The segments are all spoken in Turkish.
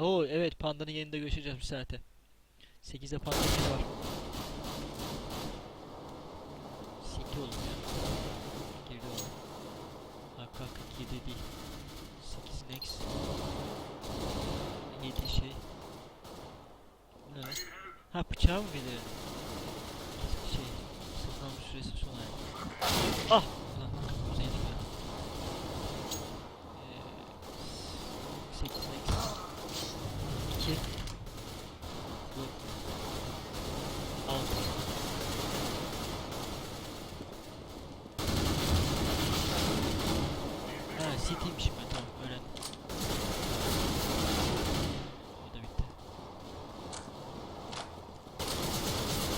Oo evet pandanın yanında görüşeceğiz bir saate. 8'de pandanın yanı var. Sinti oğlum ya. Girdi oğlum. Hakkı hakkı girdi değil. 8 next. 7 şey. Ne? Ha bıçağı mı veriyor? Şey, sıfırlanma süresi sona erdi. Ah! Ulan kuzeydik ya. Ee, 8 next. 2 Bu 6 Ha City'ymişim ben tamam öğrendim. O da bitti.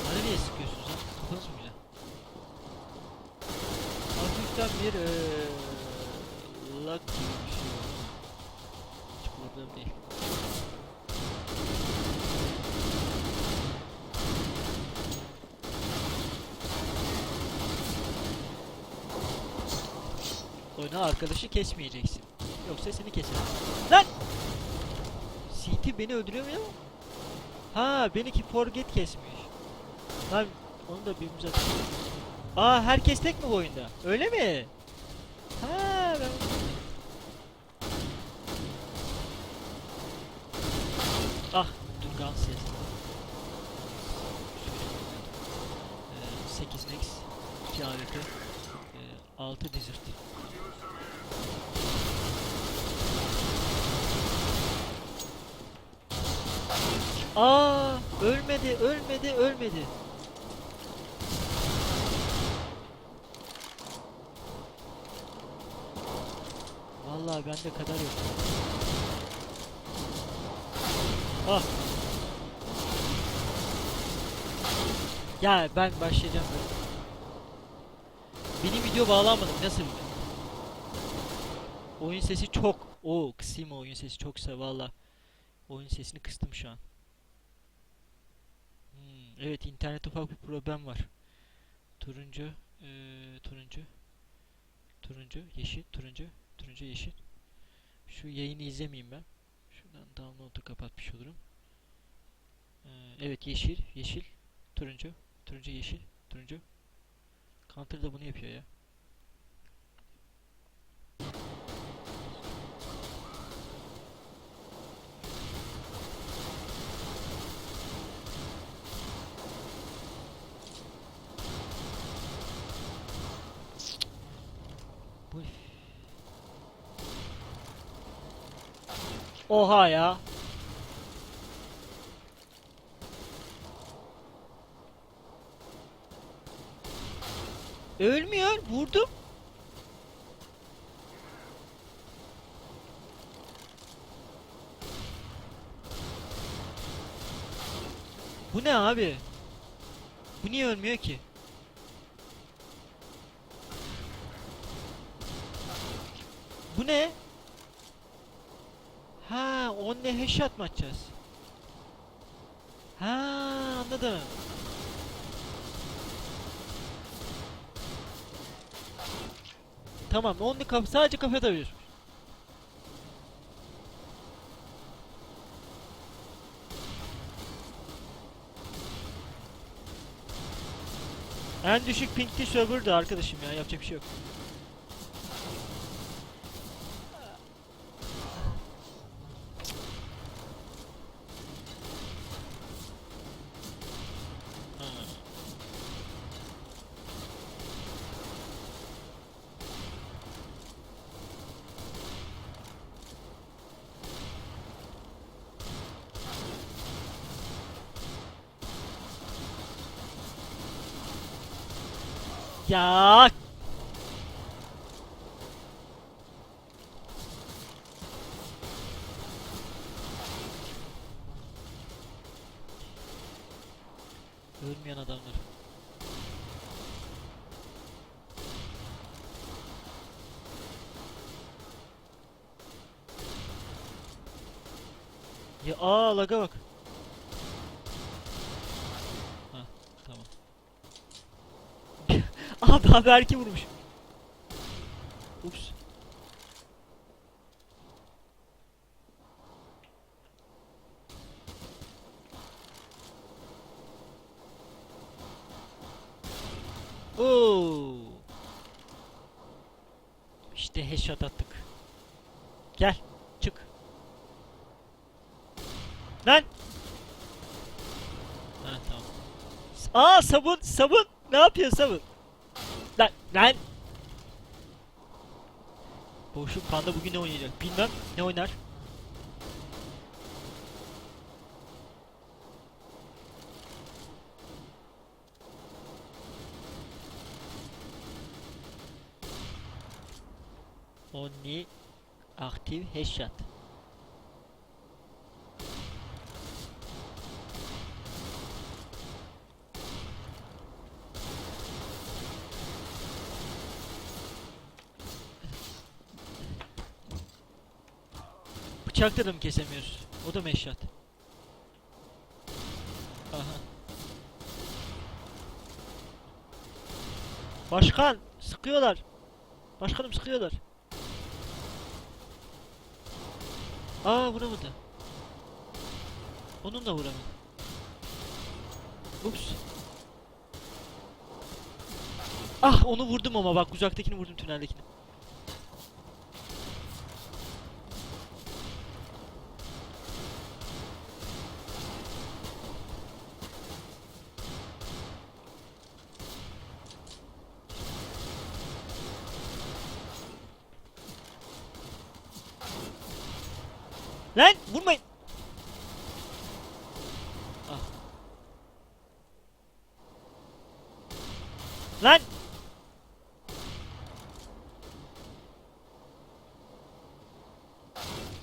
Bana niye sıkıyorsunuz lan? Kafanız mı güzel? Hafiften bir lag gibi bir şey. Hiç problem değil. Oyna arkadaşı kesmeyeceksin. Yoksa seni keser. Lan! CT beni öldürüyor mu ya? Ha benimki forget kesmiş. Lan onu da birbirimize atıyor. Aa herkes tek mi bu oyunda? Öyle mi? Ha ben Ah dur. Şöyle ee, 8 nex 2 AWP ee, 6 desert. Aa ölmedi ölmedi ölmedi. Bende kadar yok. Ah. Ya ben başlayacağım böyle. Benim video bağlanmadı. Nasıl? Oyun sesi çok. O kısayım oyun sesi çoksa valla. Oyun sesini kıstım şu an. Hmm, evet internet ufak bir problem var. Turuncu, eee, turuncu, turuncu, yeşil, turuncu, turuncu, yeşil. Şu yayını izlemeyeyim ben. Şuradan download'u kapatmış olurum. Eee, evet yeşil, yeşil, turuncu, turuncu, yeşil, turuncu. Counter da bunu yapıyor ya. Oha ya. Ölmüyor. Vurdum. Bu ne abi? Bu niye ölmüyor ki? Bu ne? Onunla headshot mı atacağız? Ha, anladım. Tamam, onunla kaf sadece kafa atabilir. En düşük pinkli server'dı arkadaşım ya, yapacak bir şey yok. Ha. Ya Ölmeyen adamlar. Ya aa laga bak. Abi erki vurmuş. Ups. Oo. İşte headshot attık. Gel. Çık. Lan. Ha tamam. Aa sabun sabun. Ne yapıyor sabun? Lan. Boşluk panda bugün ne oynayacak? Bilmem. Ne oynar? Only active headshot. Bıçakla da mı kesemiyoruz? O da headshot? Aha. Başkan sıkıyorlar. Başkanım sıkıyorlar. Aa vuramadı. Onun da vuramadı. Ups. Ah onu vurdum ama bak uzaktakini vurdum tüneldekini. Lan vurmayın. Ah. Lan.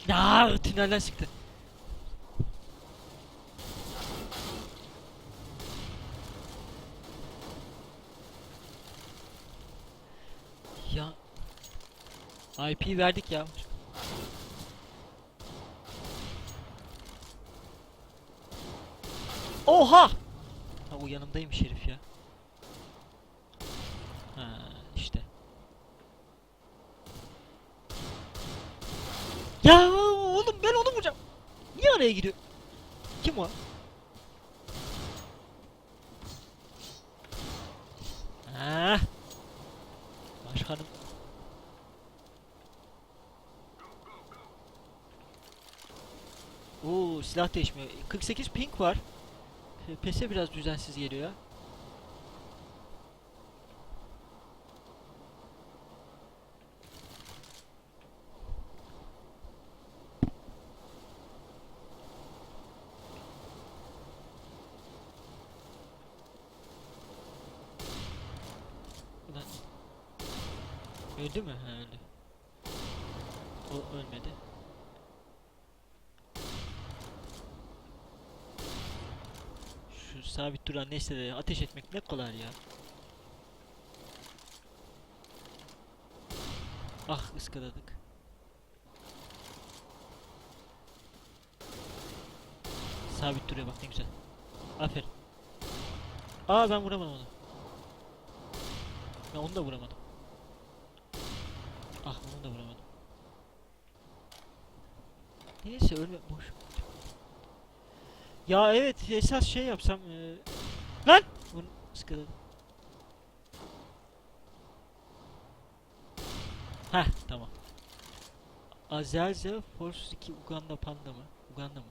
Ya tünelden çıktı. Ya IP verdik ya. Oha! Ha o yanımdaymış herif ya. Ha işte. Ya oğlum ben onu vuracağım. Niye araya giriyor? Kim o? Ha. Başkanım. Oo silah değişmiyor. 48 ping var. PS'e biraz düzensiz geliyor. Ulan. Öldü mü? Ha öldü. O ölmedi. Şu sabit duran nesnelere ateş etmek ne kolay ya. Ah ıskaladık. Sabit duruyor bak ne güzel. Aferin. Aa ben vuramadım onu. Ben onu da vuramadım. Ah onu da vuramadım. Neyse ölme boş. Ya evet esas şey yapsam eee Lan! Bunu ıskaladım. Heh tamam. Azelze Force 2 Uganda Panda mı? Uganda mı?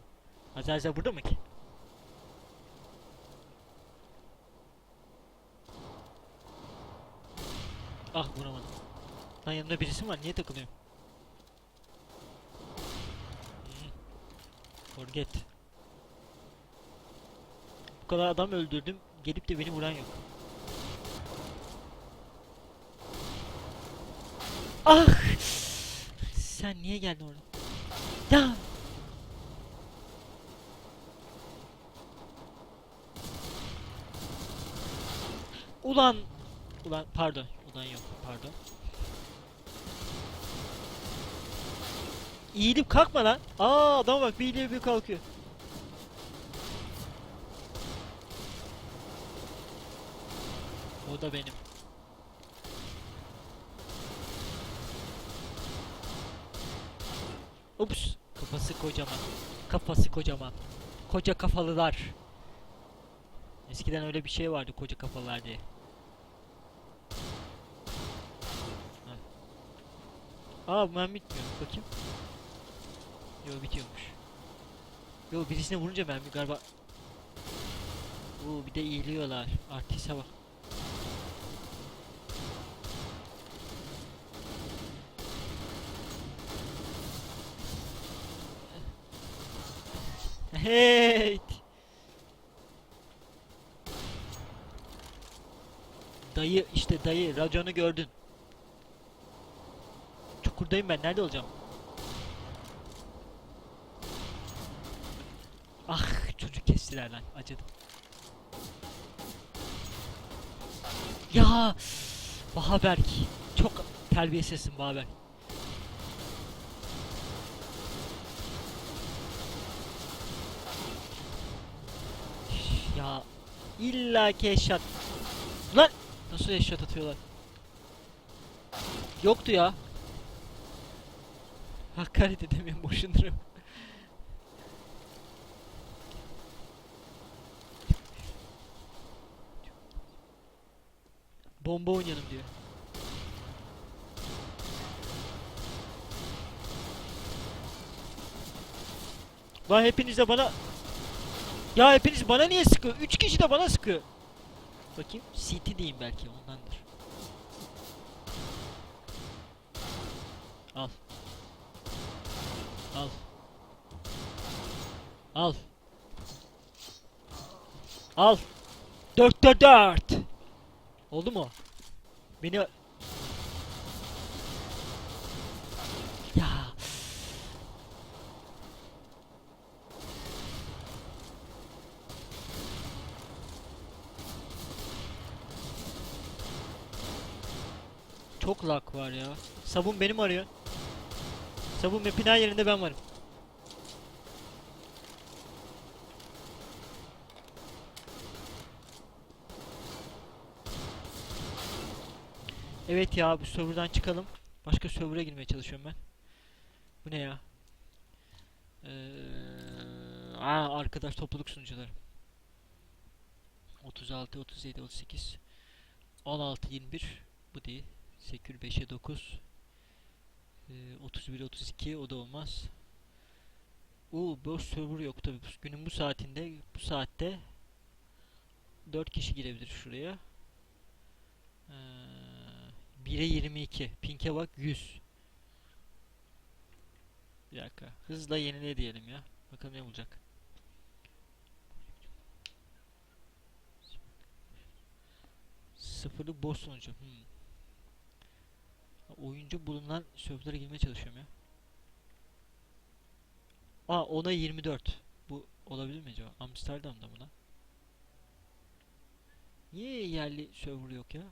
Azelze burada mı ki? Ah vuramadım. Lan yanımda birisi var? Niye takılıyorum? Hmm. Forget. Bu kadar adam öldürdüm. Gelip de beni vuran yok. Ah! Sen niye geldin orada? Ya! Ulan! Ulan pardon. Ulan yok. Pardon. İyilip kalkma lan. Aa adam bak bir iyiliğe bir kalkıyor. Bu da benim. Ups. Kafası kocaman. Kafası kocaman. Koca kafalılar. Eskiden öyle bir şey vardı koca kafalar diye. Aa ben bitmiyor. Bakayım. Yo bitiyormuş. Yo birisine vurunca ben bir galiba... Uuu bir de iyiliyorlar. Artiste bak. Hey! Dayı işte dayı raconu gördün. Çukurdayım ben nerede olacağım? Ah çocuk kestiler lan acıdım. Ya Bahaberk çok terbiyesizsin Bahaberk. Ya illa ki eşat. Lan nasıl eşat atıyorlar? Yoktu ya. Hakaret edemiyorum boşundurum. Bomba oynayalım diyor. Lan hepiniz de bana Ya hepiniz bana niye sıkıyor? Üç kişi de bana sıkıyor. Bakayım CT diyeyim belki ondandır. Al. Al. Al. Al. 4 4 4. Oldu mu? Beni Ya. Çok lag var ya. Sabun benim arıyor. Sabun map'in her yerinde ben varım. Evet ya bu serverdan çıkalım. Başka server'a girmeye çalışıyorum ben. Bu ne ya? Ee, aa, arkadaş topluluk sunucuları. 36, 37, 38, 16, 21 bu değil. Sekür 5'e 9 ee, 31, 32 o da olmaz. Oo boş server yok tabi günün bu saatinde bu saatte 4 kişi girebilir şuraya. Ee, 1'e 22. Pink'e bak 100. Bir dakika. Hızla yenile diyelim ya. Bakalım ne olacak. Sıfırlık boş sonucu. Hmm. Oyuncu bulunan serverlara girmeye çalışıyorum ya. Aa ona 24. Bu olabilir mi acaba? Amsterdam'da mı lan? Niye yerli server yok ya?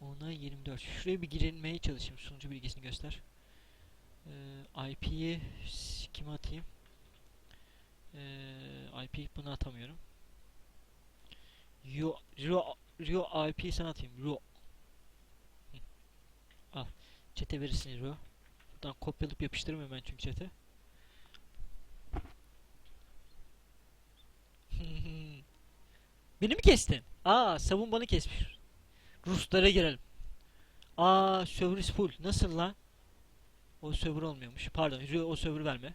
Ona 24. Şuraya bir girilmeye çalışayım. Sunucu bilgisini göster. Ee, IP'yi kime atayım? Ee, IP bunu atamıyorum. Rio, Rio, Rio IP sana atayım. Rio. Çete verirsin Rio. Buradan kopyalayıp yapıştırmıyorum ben çünkü çete. Beni mi kestin? Aa, savun bana kesmiş. Ruslara girelim. Aa, server full. Nasıl lan? O server olmuyormuş. Pardon, o server verme.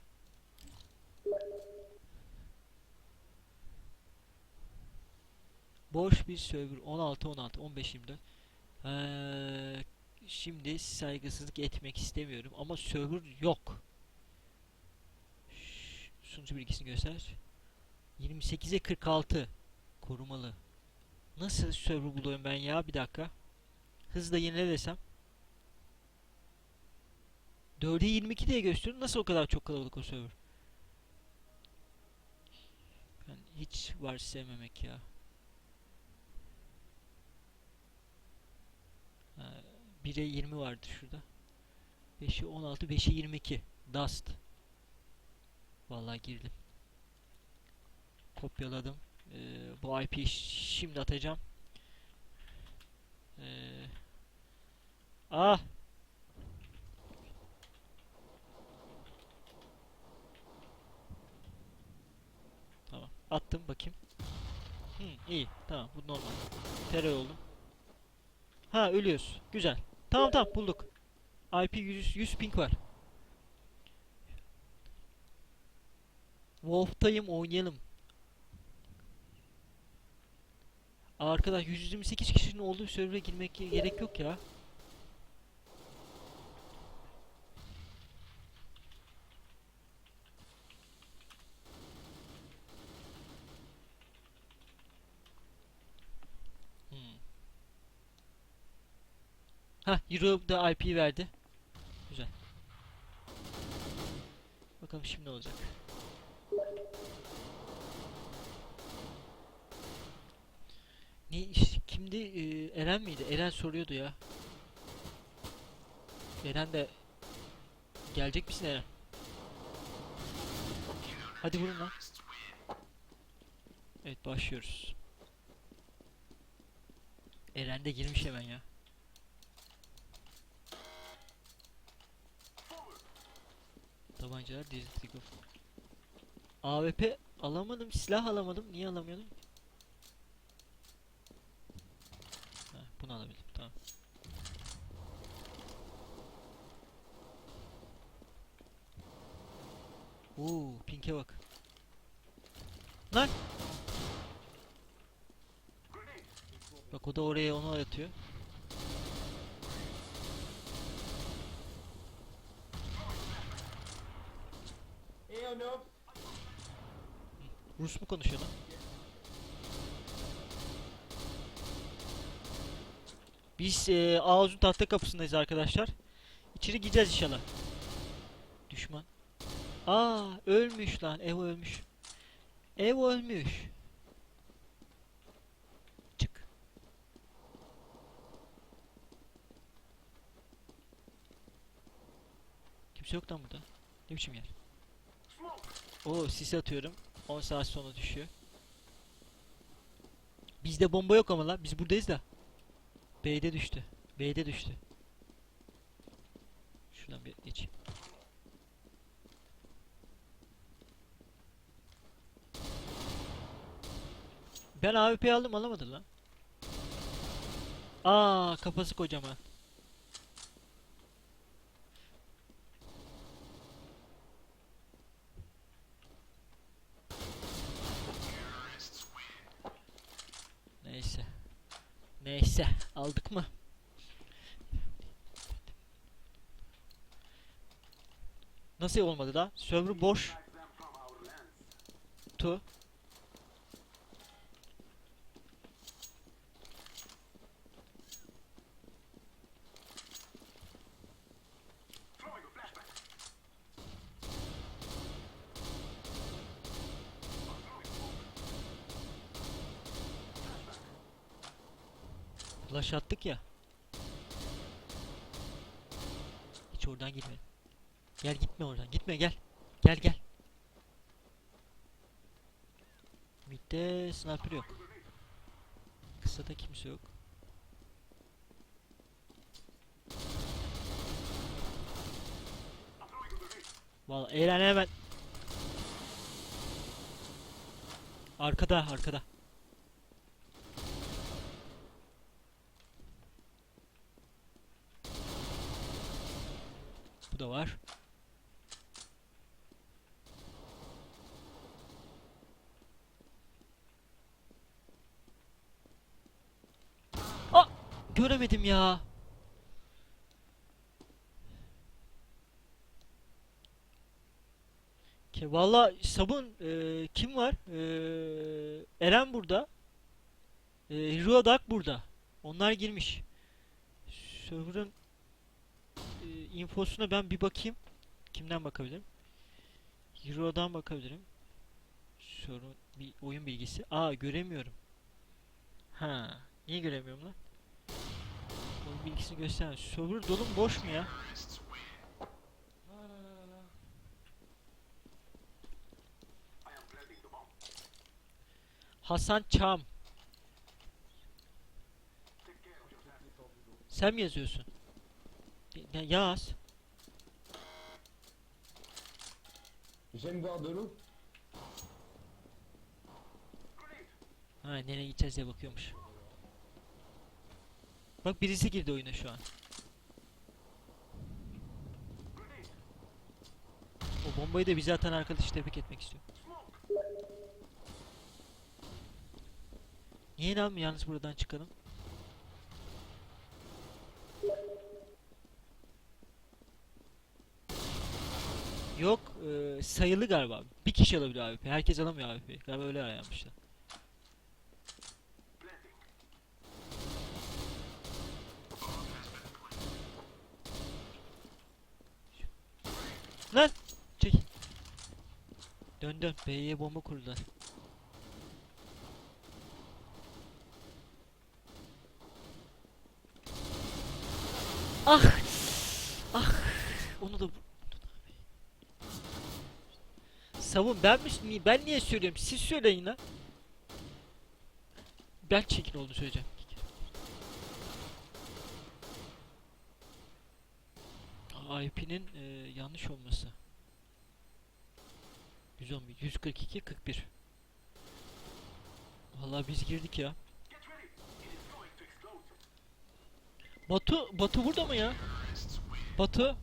Boş bir server 16 16 15 24. Ee, şimdi saygısızlık etmek istemiyorum ama server yok. Sunucu bilgisini göster. 28'e 46 korumalı. Nasıl server buluyorum ben ya? Bir dakika. Hızla yenile desem. 4'e 22 diye gösteriyor. Nasıl o kadar çok kalabalık o server? Ben hiç var sevmemek ya. Ha, 1'e 20 vardı şurada. 5'e 16, 5'e 22. Dust. Vallahi girdim. Kopyaladım. Ee, bu IP'yi şimdi atacağım. Ee, ah! Tamam. Attım bakayım. Hı, iyi. Tamam. Bu normal. Terör oldum. Ha ölüyoruz. Güzel. Tamam tamam bulduk. IP 100, 100 ping var. Wolf'tayım oynayalım. Arkadaş 128 kişinin olduğu server'a girmek gerek yok ya. Hmm. Ha, Euro da IP verdi. Güzel. Bakalım şimdi ne olacak. Ne iş- kimdi? Ee, Eren miydi? Eren soruyordu ya. Eren de gelecek misin Eren? Hadi vurun lan. Evet başlıyoruz. Eren de girmiş hemen ya. Tabancalar of. AWP alamadım, silah alamadım. Niye alamıyordum? Ha, bunu alabildim. Tamam. Oo, pink'e bak. Lan! Bak o da oraya onu atıyor. Rus mu konuşuyor lan? Biz eee Ağuz'un tahta kapısındayız arkadaşlar. İçeri gireceğiz inşallah. Düşman. Aa ölmüş lan. Ev ölmüş. Ev ölmüş. Çık. Kimse yok lan burada. Ne biçim yer? Oo sis atıyorum. 10 saat sonra düşüyor. Bizde bomba yok ama lan. Biz buradayız da. B'de düştü. B'de düştü. Şuradan bir geçeyim. Ben AWP aldım alamadı lan. Aa kafası kocaman. Neyse. Neyse aldık mı? Nasıl olmadı da? Server boş. Tu. Flash attık ya. Hiç oradan gitme. Gel gitme oradan. Gitme gel. Gel gel. Mid'de sniper yok. Kısada kimse yok. Vallahi Eren hemen Arkada arkada. Bu da var. Aa! Göremedim ya. Ki valla sabun eee, kim var? Eee, Eren burada. Eee Ruodak burada. Onlar girmiş. Server'ın infosuna ben bir bakayım. Kimden bakabilirim? Hero'dan bakabilirim. Sorun bir oyun bilgisi. Aa göremiyorum. Ha, niye göremiyorum lan? Oyun bilgisini göster. Server dolu mu boş mu ya? Hasan Çam. Sen mi yazıyorsun? Ya yaz. J'aime boire de l'eau. Ha nereye gideceğiz diye bakıyormuş. Bak birisi girdi oyuna şu an. O bombayı da bize atan arkadaşı tebrik etmek istiyorum. Niye lan yalnız buradan çıkalım? Yok e, sayılı galiba. Bir kişi alabiliyor AWP. Herkes alamıyor AWP. Galiba öyle ayarlamışlar. Lan! Çek. Dön dön. B'ye bomba kurdular. Ah! Onu da vur- Savun ben mi ben niye söylüyorum? Siz söyleyin lan. Ben çirkin olduğunu söyleyeceğim. IP'nin e, yanlış olması. 111, 142, 41. Vallahi biz girdik ya. Batu, Batu burada mı ya? Batu,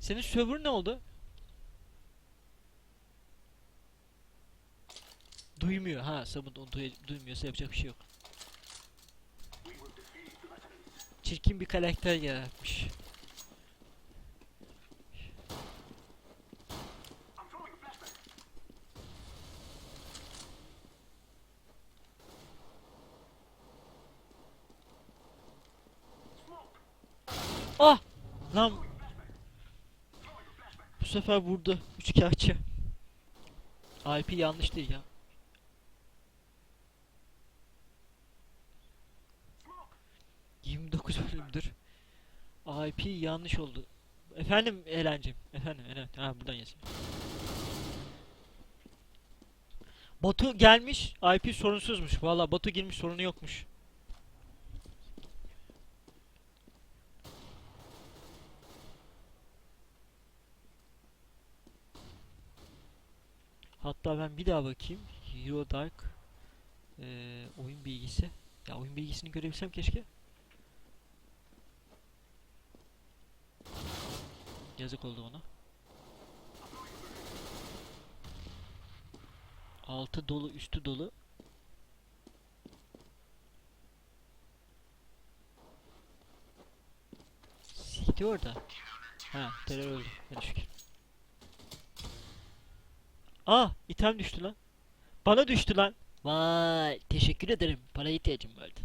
senin server ne oldu? Duymuyor. Ha, Sabun onu duy- duymuyorsa yapacak bir şey yok. Çirkin bir karakter yaratmış. Ah! Lan! Bu sefer vurdu. Üçkağıtçı. IP yanlış değil ya. IP yanlış oldu. Efendim Eren'cim. Efendim Eren. Ha buradan yazayım. Batu gelmiş. IP sorunsuzmuş. Valla Batu girmiş sorunu yokmuş. Hatta ben bir daha bakayım. Hero Dark eee, oyun bilgisi. Ya oyun bilgisini görebilsem keşke. Yazık oldu ona. Altı dolu, üstü dolu. Sikti orada. Ha, terör öldü. Hele şükür. Ah, item düştü lan. Bana düştü lan. Vay, teşekkür ederim. Para ihtiyacım vardı.